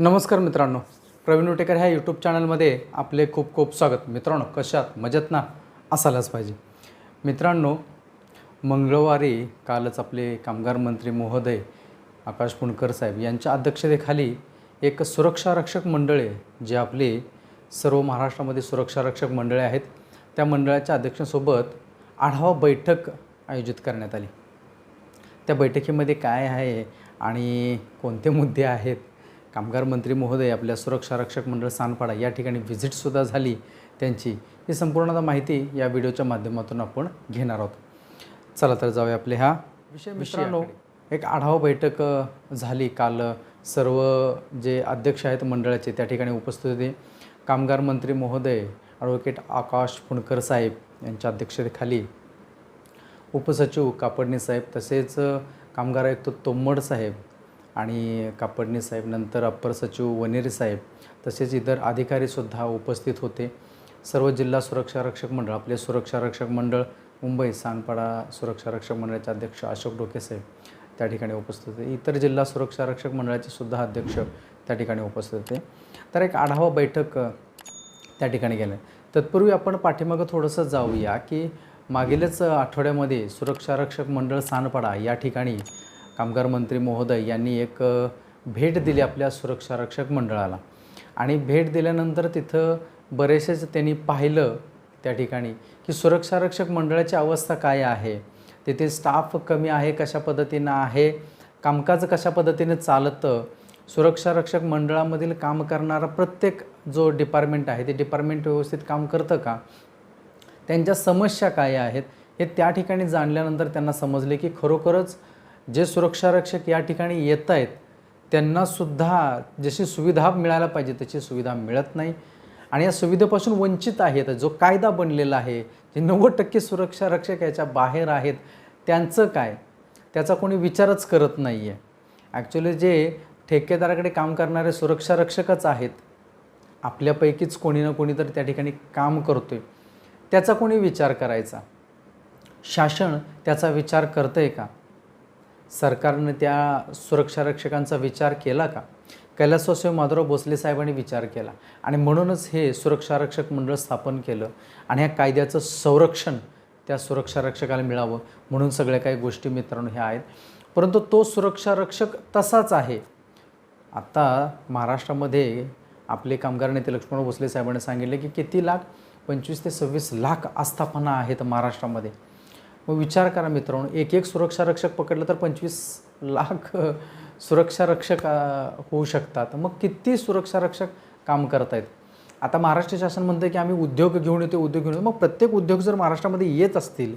नमस्कार मित्रांनो. प्रवीण उटेकर ह्या यूट्यूब चॅनलमध्ये आपले खूप खूप स्वागत. मित्रांनो कशात मजेत ना? असायलाच पाहिजे. मित्रांनो मंगळवारी कालच आपले कामगार मंत्री महोदय आकाश पुणकर साहेब यांच्या अध्यक्षतेखाली एक सुरक्षा रक्षक मंडळ आहे जे आपली सर्व महाराष्ट्रामध्ये सुरक्षा रक्षक मंडळे आहेत त्या मंडळाच्या अध्यक्षांसोबत आढावा बैठक आयोजित करण्यात आली. त्या बैठकीमध्ये काय आहे आणि कोणते मुद्दे आहेत कामगार मंत्री महोदय आपल्या सुरक्षा रक्षक मंडळ सानपाडा या ठिकाणी व्हिजिटसुद्धा झाली. त्यांची ही संपूर्ण माहिती या व्हिडिओच्या माध्यमातून आपण घेणार आहोत. चला तर जाऊया आपले हा विषय मित्रांनो एक आढावा बैठक झाली काल. सर्व जे अध्यक्ष आहेत मंडळाचे त्या ठिकाणी उपस्थित होते. कामगार मंत्री महोदय ॲडव्होकेट आकाश फुंडकर साहेब यांच्या अध्यक्षतेखाली उपसचिव कापडणी साहेब तसेच कामगार आयुक्त तोम्मड साहेब आणि कापडणे साहेब नंतर अप्पर सचिव वनेरी साहेब तसेच इतर अधिकारीसुद्धा उपस्थित होते. सर्व जिल्हा सुरक्षा रक्षक मंडळ आपले सुरक्षा रक्षक मंडळ मुंबई सानपाडा सुरक्षा रक्षक मंडळाचे अध्यक्ष अशोक डोके साहेब त्या ठिकाणी उपस्थित होते. इतर जिल्हा सुरक्षा रक्षक मंडळाचे सुद्धा अध्यक्ष त्या ठिकाणी उपस्थित होते. तर एक आढावा बैठक त्या ठिकाणी गेलं. तत्पूर्वी आपण पाठीमागं थोडंसं जाऊया की मागीलच आठवड्यामध्ये सुरक्षा रक्षक मंडळ सानपाडा या ठिकाणी कामगार मंत्री महोदय यांनी एक भेट दिली आपल्या सुरक्षा रक्षक मंडळाला. आणि भेट दिल्यानंतर तिथं बरेचसेच त्यांनी पाहिलं त्या ठिकाणी की सुरक्षा रक्षक मंडळाची अवस्था काय आहे? तिथे स्टाफ कमी आहे कशा पद्धतीनं आहे? कामकाज कशा पद्धतीने चालतं? सुरक्षा रक्षक मंडळामधील काम करणारा प्रत्येक जो डिपार्टमेंट आहे ते डिपार्टमेंट व्यवस्थित काम करतं का? त्यांच्या समस्या काय आहेत? हे त्या ठिकाणी जाणल्यानंतर त्यांना समजले की खरोखरच जे सुरक्षारक्षक या ठिकाणी येत आहेत त्यांनासुद्धा जशी सुविधा मिळायला पाहिजे तशी सुविधा मिळत नाही. आणि या सुविधेपासून वंचित आहेत जो कायदा बनलेला आहे जे नव्वद टक्के सुरक्षारक्षक याच्या बाहेर आहेत त्यांचं काय? त्याचा कोणी विचारच करत नाही आहे ॲक्च्युली जे ठेकेदाराकडे काम करणारे सुरक्षारक्षकच आहेत आपल्यापैकीच कोणी ना कोणी तर त्या ठिकाणी काम करतो आहे त्याचा कोणी विचार करायचा? शासन त्याचा विचार करतं आहे का? सरकारनं त्या सुरक्षारक्षकांचा विचार केला का? कैलासवासी माधवराव भोसले साहेबांनी विचार केला. आणि म्हणूनच हे सुरक्षारक्षक मंडळ स्थापन केलं आणि ह्या कायद्याचं संरक्षण त्या सुरक्षारक्षकाला मिळावं म्हणून सगळ्या काही गोष्टी मित्रांनो ह्या आहेत. परंतु तो सुरक्षारक्षक तसाच आहे. आता महाराष्ट्रामध्ये आपले कामगार नेते लक्ष्मण भोसले साहेबांनी सांगितले की किती लाख पंचवीस ते सव्वीस लाख आस्थापना आहेत महाराष्ट्रामध्ये. मग विचार करा मित्रांनो एक एक सुरक्षारक्षक पकडलं तर पंचवीस लाख सुरक्षा सुरक्षारक्षक होऊ शकतात. मग किती सुरक्षारक्षक काम करत आहेत आता महाराष्ट्र शासन म्हणतं की आम्ही उद्योग घेऊन येतो उद्योग घेऊन येतो मग प्रत्येक उद्योग जर महाराष्ट्रामध्ये येत असतील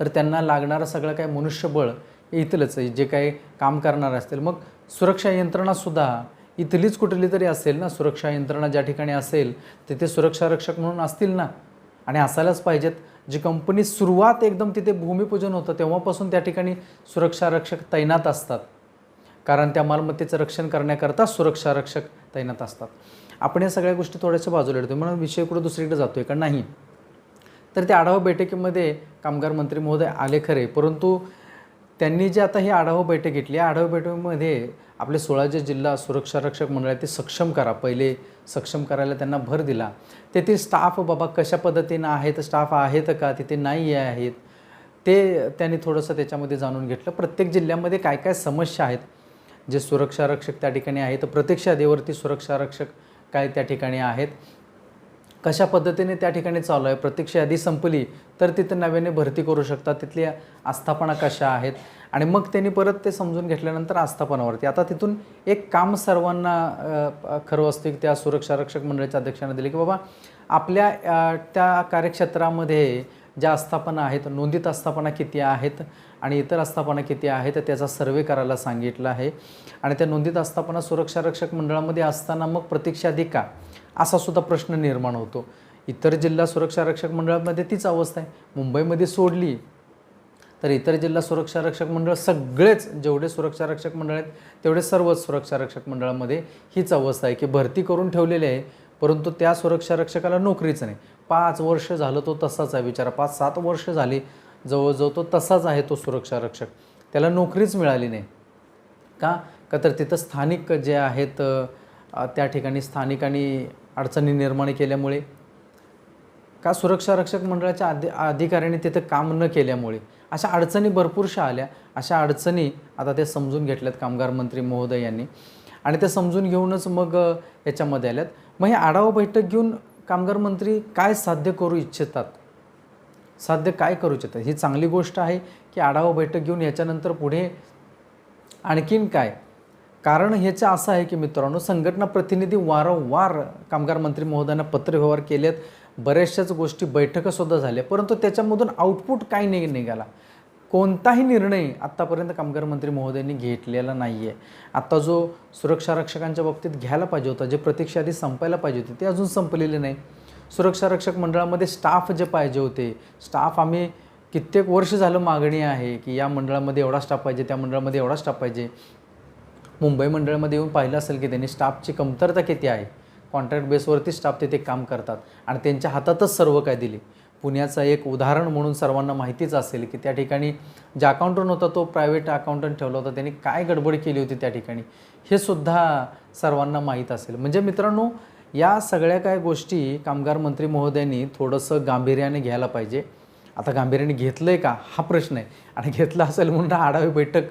तर त्यांना लागणारं सगळं काय मनुष्यबळ इथलंच आहे. जे काही काम करणार असतील. मग सुरक्षा यंत्रणासुद्धा इथलीच कुठली तरी असेल ना सुरक्षा यंत्रणा ज्या ठिकाणी असेल तिथे सुरक्षारक्षक म्हणून असतील ना? आणि असायलाच पाहिजेत. जी कंपनी सुरुवात एकदम तिथे भूमिपूजन होतं तेव्हापासून त्या ठिकाणी सुरक्षारक्षक तैनात असतात. कारण त्या मालमत्तेचं रक्षण करण्याकरता सुरक्षारक्षक तैनात असतात. आपण या सगळ्या गोष्टी थोड्याशा बाजूला येतो म्हणून विषय कुठं दुसरीकडे आहे का? नाही. तर त्या आढावा बैठकीमध्ये कामगार मंत्री महोदय आले खरे. परंतु त्यांनी जे आता ही आढावा बैठक घेतली या आढावा बैठकीमध्ये आपले सोळा जे जिल्हा सुरक्षा रक्षक मंडळ आहे ते सक्षम करा. पहिले सक्षम करायला त्यांना भर दिला. तेथील स्टाफ बाबा कशा पद्धतीनं आहेत? स्टाफ आहेत का? तिथे नाही आहेत. ते त्यांनी थोडंसं त्याच्यामध्ये जाणून घेतलं. प्रत्येक जिल्ह्यामध्ये काय काय समस्या आहेत? जे सुरक्षा रक्षक त्या ठिकाणी आहेत. प्रत्यक्ष यादीवरती सुरक्षा रक्षक काय त्या ठिकाणी आहेत? कशा पद्धतीने त्या ठिकाणी चालू आहे? प्रत्यक्ष यादी संपली तर तिथे नव्याने भरती करू शकतात. तिथल्या आस्थापना कशा आहेत? आणि मग त्यांनी परत ते समजून घेतल्यानंतर आस्थापनावरती. आता तिथून एक काम सर्वांना खरं असतं की त्या सुरक्षा रक्षक मंडळाच्या अध्यक्षांना दिले की बाबा आपल्या त्या कार्यक्षेत्रामध्ये ज्या आस्थापना आहेत नोंदीत आस्थापना किती आहेत आणि इतर आस्थापना किती आहेत त्याचा सर्वे करायला सांगितलं आहे. आणि त्या नोंदीत आस्थापना सुरक्षा रक्षक मंडळामध्ये असताना मग प्रतीक्षा का? असा सुद्धा प्रश्न निर्माण होतो. इतर जिल्हा सुरक्षा रक्षक मंडळामध्ये तीच अवस्था आहे. मुंबईमध्ये सोडली तर इतर जिल्हा सुरक्षा रक्षक मंडळ सगळेच जेवढे सुरक्षा रक्षक मंडळ आहेत तेवढे सर्वच सुरक्षा रक्षक मंडळामध्ये हीच अवस्था आहे की भरती करून ठेवलेली आहे परंतु त्या सुरक्षा रक्षकाला नोकरीच नाही. पाच वर्ष झालं तो तसाच आहे विचारा पाच सात वर्ष झाली जवळजवळ तो तसाच आहे तो सुरक्षा रक्षक. त्याला नोकरीच मिळाली नाही. का? का तर तिथं स्थानिक जे आहेत त्या ठिकाणी स्थानिकांनी अडचणी निर्माण केल्यामुळे का सुरक्षा रक्षक मंडळाच्या अधि अधिकाऱ्यांनी तिथं काम न केल्यामुळे अशा अडचणी भरपूरशा आल्या. अशा अडचणी आता ते समजून घेतल्यात कामगार मंत्री महोदय यांनी. आणि ते समजून घेऊनच मग याच्यामध्ये आल्यात. मग हे आढावा बैठक घेऊन कामगार मंत्री काय साध्य करू इच्छितात? साध्य काय करू इच्छितात? ही चांगली गोष्ट आहे की आढावा बैठक घेऊन याच्यानंतर पुढे आणखीन काय? कारण ह्याचं असं आहे की मित्रांनो संघटना प्रतिनिधी वारंवार कामगार मंत्री महोदयांना पत्रव्यवहार केलेत. बऱ्याचशाच गोष्टी बैठकासुद्धा झाल्या परंतु त्याच्यामधून आउटपुट काय नाही निघाला. कोणताही निर्णय आत्तापर्यंत कामगार मंत्री महोदयांनी घेतलेला नाही आहे आत्ता जो सुरक्षा रक्षकांच्या बाबतीत घ्यायला पाहिजे होता जे प्रतीक्षा आधी संपायला पाहिजे होते ते अजून संपलेले नाही. सुरक्षा रक्षक मंडळामध्ये स्टाफ जे पाहिजे होते स्टाफ आम्ही कित्येक वर्ष झालं मागणी आहे की या मंडळामध्ये एवढा स्टाफ पाहिजे त्या मंडळामध्ये एवढा स्टाफ पाहिजे. मुंबई मंडळामध्ये येऊन पाहिलं असेल की त्यांनी स्टाफची कमतरता किती आहे कॉन्ट्रॅक्ट बेसवरती स्टाफ तिथे काम करतात. आणि त्यांच्या हातातच सर्व काय दिले. पुण्याचं एक उदाहरण म्हणून सर्वांना माहितीच असेल की त्या ठिकाणी जे अकाउंटंट होता तो प्रायव्हेट अकाउंटंट ठेवला होता. त्यांनी काय गडबड केली होती त्या ठिकाणी हे सुद्धा सर्वांना माहीत असेल. म्हणजे मित्रांनो या सगळ्या काय गोष्टी कामगार मंत्री महोदयांनी थोडंसं गांभीर्याने घ्यायला पाहिजे. आता गांभीर्याने घेतलं आहे का? हा प्रश्न आहे. आणि घेतलं असेल म्हणून आढावी बैठक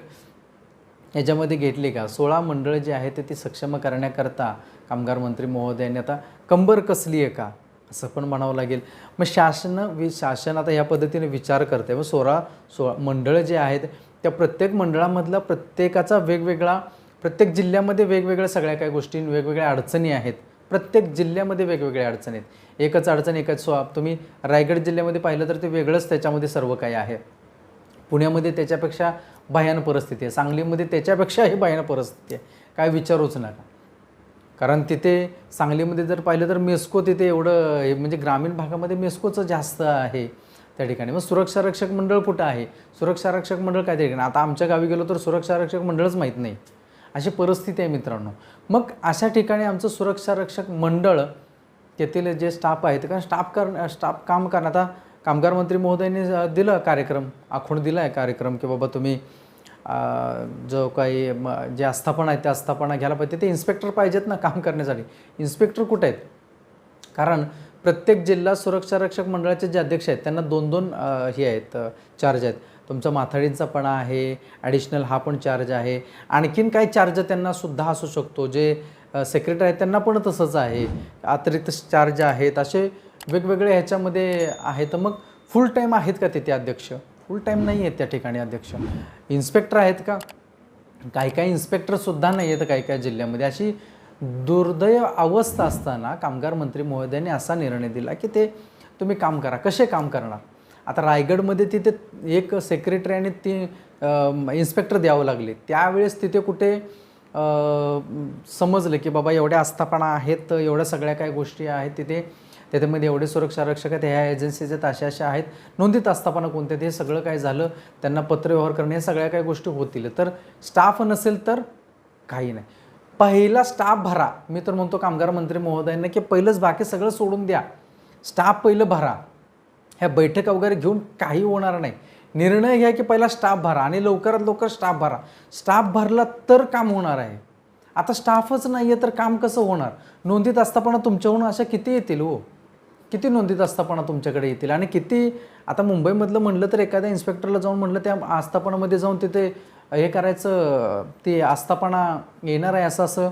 याच्यामध्ये घेतली का? सोळा मंडळं जी आहेत ते ती सक्षम करण्याकरता कामगार मंत्री महोदयांनी आता कंबर कसली आहे का? असं पण म्हणावं लागेल. मग शासन वि शासन आता या पद्धतीने विचार करते मग सोळा सोळा मंडळं जे आहेत त्या प्रत्येक मंडळामधला प्रत्येकाचा वेगवेगळा प्रत्येक जिल्ह्यामध्ये वेगवेगळ्या सगळ्या काही गोष्टी वेगवेगळ्या अडचणी आहेत. प्रत्येक जिल्ह्यामध्ये वेगवेगळ्या अडचणी आहेत. एकच अडचण एकच सो तुम्ही रायगड जिल्ह्यामध्ये पाहिलं तर ते वेगळंच त्याच्यामध्ये सर्व काही आहे. पुण्यामध्ये त्याच्यापेक्षा भयान परिस्थिती आहे. सांगलीमध्ये त्याच्यापेक्षाही भयान परिस्थिती आहे. काय विचारूच नका. कारण तिथे सांगलीमध्ये जर पाहिलं तर मेस्को तिथे एवढं हे म्हणजे ग्रामीण भागामध्ये मेस्कोचं जास्त आहे त्या ठिकाणी. मग सुरक्षा रक्षक मंडळ कुठं आहे? सुरक्षा रक्षक मंडळ काय त्या ठिकाणी? आता आमच्या गावी गेलो तर सुरक्षा रक्षक मंडळच माहीत नाही. अशी परिस्थिती आहे मित्रांनो. मग अशा ठिकाणी आमचं सुरक्षा रक्षक मंडळ तेथील जे स्टाफ आहेत कारण स्टाफ कर स्टाफ काम करणं आता कामगार मंत्री महोदयांनी दिलं कार्यक्रम आखून दिला आहे कार्यक्रम की बाबा तुम्ही जो काही जे आस्थापना आहे त्या आस्थापना घ्यायला पाहिजे. ते इन्स्पेक्टर पाहिजेत ना काम करण्यासाठी. इन्स्पेक्टर कुठे आहेत? कारण प्रत्येक जिल्हा सुरक्षा रक्षक मंडळाचे जे अध्यक्ष आहेत त्यांना दोन दोन हे आहेत चार्ज आहेत. तुमचा माथाडींचा पण आहे ॲडिशनल हा पण चार्ज आहे. आणखीन काही चार्ज त्यांना सुद्धा असू शकतो जे सेक्रेटरी आहेत त्यांना पण तसंच आहे. अतिरिक्त चार्ज आहेत असे वेगवेगळे ह्याच्यामध्ये आहेत. मग फुल टाईम आहेत का तिथे अध्यक्ष? फुल टाईम नाही आहेत त्या ठिकाणी अध्यक्ष. इन्स्पेक्टर आहेत का? काही काही इन्स्पेक्टरसुद्धा नाही आहेत काही काही जिल्ह्यामध्ये. अशी दुर्दैव अवस्था असताना कामगार मंत्री महोदयांनी असा निर्णय दिला की ते तुम्ही काम करा. कसे काम करणार? आता रायगडमध्ये तिथे एक सेक्रेटरी आणि ती इन्स्पेक्टर द्यावं लागले. त्यावेळेस तिथे कुठे समजलं की बाबा एवढ्या आस्थापना आहेत एवढ्या सगळ्या काय गोष्टी आहेत तिथे. त्याच्यामध्ये एवढे सुरक्षा रक्षक आहेत ह्या एजन्सीचे अशा अशा आहेत. नोंदीत आस्थापना कोणत्या हे सगळं काय झालं? त्यांना पत्रव्यवहार करणे या सगळ्या काही गोष्टी होतील. तर स्टाफ नसेल तर काही नाही. पहिला स्टाफ भरा. मी तर म्हणतो कामगार मंत्री महोदयांना की पहिलंच बाकी सगळं सोडून द्या. स्टाफ पहिलं भरा. ह्या बैठका वगैरे घेऊन काही होणार नाही. निर्णय घ्या की पहिला स्टाफ भरा आणि लवकरात लवकर स्टाफ भरा. स्टाफ भरला तर काम होणार आहे. आता स्टाफच नाही आहे तर काम कसं होणार? नोंदीत असतापणा तुमच्याहून अशा किती येतील हो? किती नोंदीत आस्थापना तुमच्याकडे येतील? आणि किती आता मुंबईमधलं म्हणलं तर एखाद्या इन्स्पेक्टरला जाऊन म्हणलं त्या आस्थापनामध्ये जाऊन तिथे हे करायचं ते आस्थापना येणार आहे असं असं.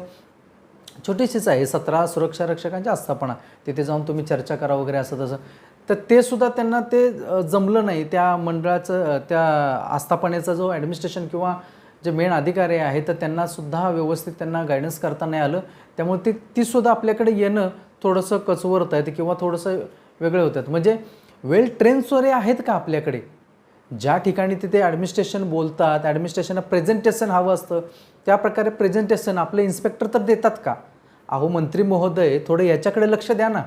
छोटीशीच आहे सतरा सुरक्षा रक्षकांची आस्थापना. तिथे जाऊन तुम्ही चर्चा करा वगैरे असं तसं. तर ते सुद्धा त्यांना ते जमलं नाही. त्या मंडळाचं त्या आस्थापनेचा जो ॲडमिनिस्ट्रेशन किंवा जे मेन अधिकारी आहे तर त्यांना सुद्धा व्यवस्थित त्यांना गायडन्स करता नाही आलं. त्यामुळे ते तीसुद्धा आपल्याकडे येणं थोडंसं कचवरत आहेत किंवा थोडंसं वेगळे होतात म्हणजे वेल ट्रेन सोरे आहेत का आपल्याकडे? ज्या ठिकाणी तिथे ॲडमिनिस्ट्रेशन बोलतात ॲडमिनिस्ट्रेशनला प्रेझेंटेशन हवं असतं त्या प्रकारे प्रेझेंटेशन आपले इन्स्पेक्टर तर देतात का? अहो मंत्री महोदय थोडं याच्याकडे लक्ष द्या ना.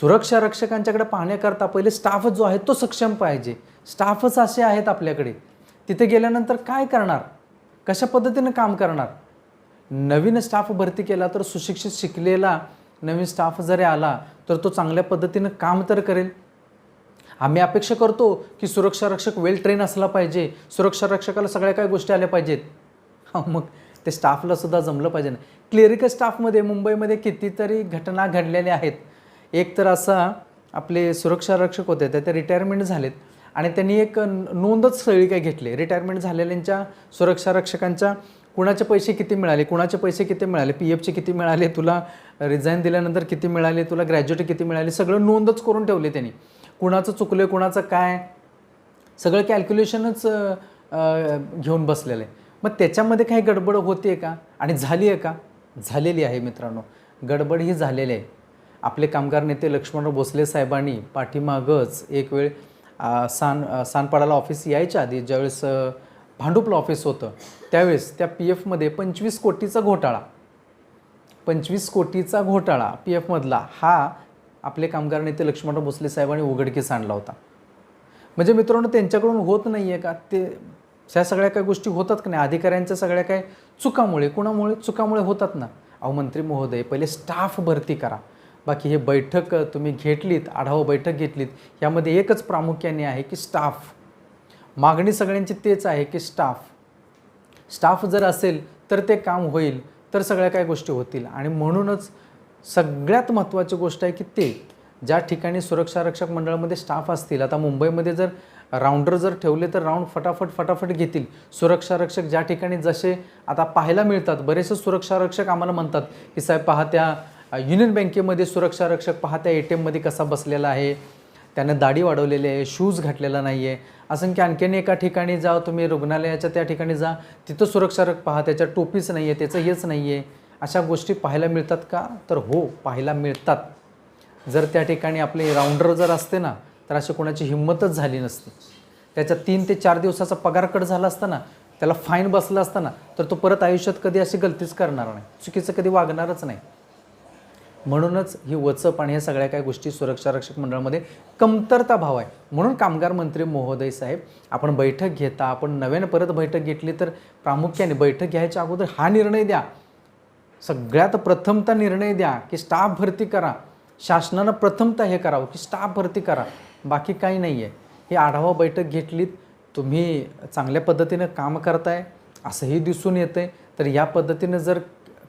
सुरक्षा रक्षकांच्याकडे पाहण्याकरता पहिले स्टाफ जो आहे तो सक्षम पाहिजे. स्टाफच असे आहेत आपल्याकडे. तिथे गेल्यानंतर काय करणार? कशा पद्धतीनं काम करणार? नवीन स्टाफ भरती केला तर सुशिक्षित शिकलेला नवीन स्टाफ जरी आला तर तो चांगल्या पद्धतीनं काम तर करेल. आम्ही अपेक्षा करतो की सुरक्षा रक्षक वेल ट्रेन असला पाहिजे. सुरक्षा रक्षकाला सगळ्या काही गोष्टी आल्या पाहिजेत. हा मग ते स्टाफला सुद्धा जमलं पाहिजे ना. क्लिअरिकल स्टाफमध्ये मुंबईमध्ये कितीतरी घटना घडलेल्या आहेत. एक तर असा आपले सुरक्षा रक्षक होते तर ते रिटायरमेंट झालेत. आणि त्यांनी एक नोंदच सगळी काय घेतली. रिटायरमेंट झालेल्यांच्या सुरक्षा रक्षकांच्या कुणाचे पैसे किती मिळाले कुणाचे पैसे किती मिळाले पी एफचे किती मिळाले तुला रिझाईन दिल्यानंतर किती मिळाले तुला ग्रॅज्युएट किती मिळाले सगळं नोंदच करून ठेवले त्यांनी. कुणाचं चुकलं कुणाचं काय सगळं कॅल्क्युलेशनच घेऊन बसलेलं. आहे मग त्याच्यामध्ये काही गडबड होते का? आणि झाली आहे का? झालेली आहे मित्रांनो. गडबड ही झालेली आहे. आपले कामगार नेते लक्ष्मणराव भोसले साहेबांनी पाठीमागच एक वेळ सान सानपाडाला ऑफिस यायच्या आधी ज्यावेळेस भांडुपला ऑफिस होतं त्यावेळेस त्या पी एफमध्ये पंचवीस कोटीचा घोटाळा. पंचवीस कोटीचा घोटाळा पी एफमधला हा आपले कामगार नेते लक्ष्मणराव भोसले साहेबांनी उघडकीस आणला होता. म्हणजे मित्रांनो त्यांच्याकडून होत नाही आहे का? ते ह्या सगळ्या काही गोष्टी होतात का नाही? अधिकाऱ्यांच्या सगळ्या काय चुकामुळे कुणामुळे? चुकामुळे होतात ना? अहो मंत्री महोदय पहिले स्टाफ भरती करा. बाकी हे बैठक तुम्ही घेतलीत आढावा बैठक घेतलीत यामध्ये एकच प्रामुख्याने आहे की स्टाफ. मागणी सगळ्यांची तेच आहे की स्टाफ. स्टाफ जर असेल तर ते काम होईल तर सगळ्या काय गोष्टी होतील. आणि म्हणूनच सगळ्यात महत्त्वाची गोष्ट आहे की ते ज्या ठिकाणी सुरक्षा रक्षक मंडळामध्ये स्टाफ असतील आता मुंबईमध्ये जर राऊंडर जर ठेवले तर राऊंड फटाफट फटाफट घेतील. सुरक्षा रक्षक ज्या ठिकाणी जसे आता पाहायला मिळतात बरेचसे सुरक्षा रक्षक आम्हाला म्हणतात की साहेब पहा त्या युनियन बँकेमध्ये सुरक्षा रक्षक पहा त्या ए टी एममध्ये कसा बसलेला आहे? त्यानं दाढी वाढवलेली आहे शूज घातलेला नाही आहे असं की आणखीन एका ठिकाणी जा तुम्ही रुग्णालयाच्या त्या ठिकाणी जा. तिथं सुरक्षारक पहा त्याच्या टोपीच नाही आहे त्याचं हेच नाही आहे अशा गोष्टी पाहायला मिळतात का? तर हो पाहायला मिळतात. जर त्या ठिकाणी आपले राऊंडर जर असते ना तर अशी कोणाची हिंमतच झाली नसती. त्याच्या तीन ते चार दिवसाचा पगार कट झाला असता ना त्याला फाईन बसला असता ना तर तो परत आयुष्यात कधी अशी गलतीच करणार नाही. चुकीचं कधी वागणारच नाही. म्हणूनच ही वचप आणि ह्या सगळ्या काही गोष्टी सुरक्षा रक्षक मंडळामध्ये कमतरता भाव आहे. म्हणून कामगार मंत्री महोदय साहेब आपण बैठक घेता आपण नव्यानं परत बैठक घेतली तर प्रामुख्याने बैठक घ्यायच्या अगोदर हा निर्णय द्या. सगळ्यात प्रथमता निर्णय द्या की स्टाफ भरती करा. शासनानं प्रथमता हे करावं की स्टाफ भरती करा. बाकी काही नाही आहे ही आढावा बैठक घेतलीत. तुम्ही चांगल्या पद्धतीनं काम करताय. असंही दिसून येतं आहे तर या पद्धतीनं जर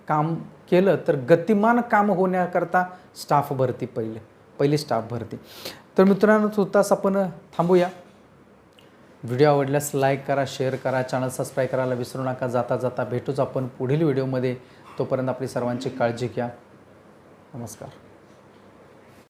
काम केलं तर गतिमान काम होण्याकरता स्टाफ भरती पहिले पहिली स्टाफ भरती. तर मित्रांनो तुर्तास आपण थांबूया. व्हिडिओ आवडल्यास लाईक करा शेअर करा चॅनल सबस्क्राईब करायला विसरू नका. जाता जाता भेटूच आपण पुढील व्हिडिओमध्ये. तोपर्यंत आपली सर्वांची काळजी घ्या. नमस्कार.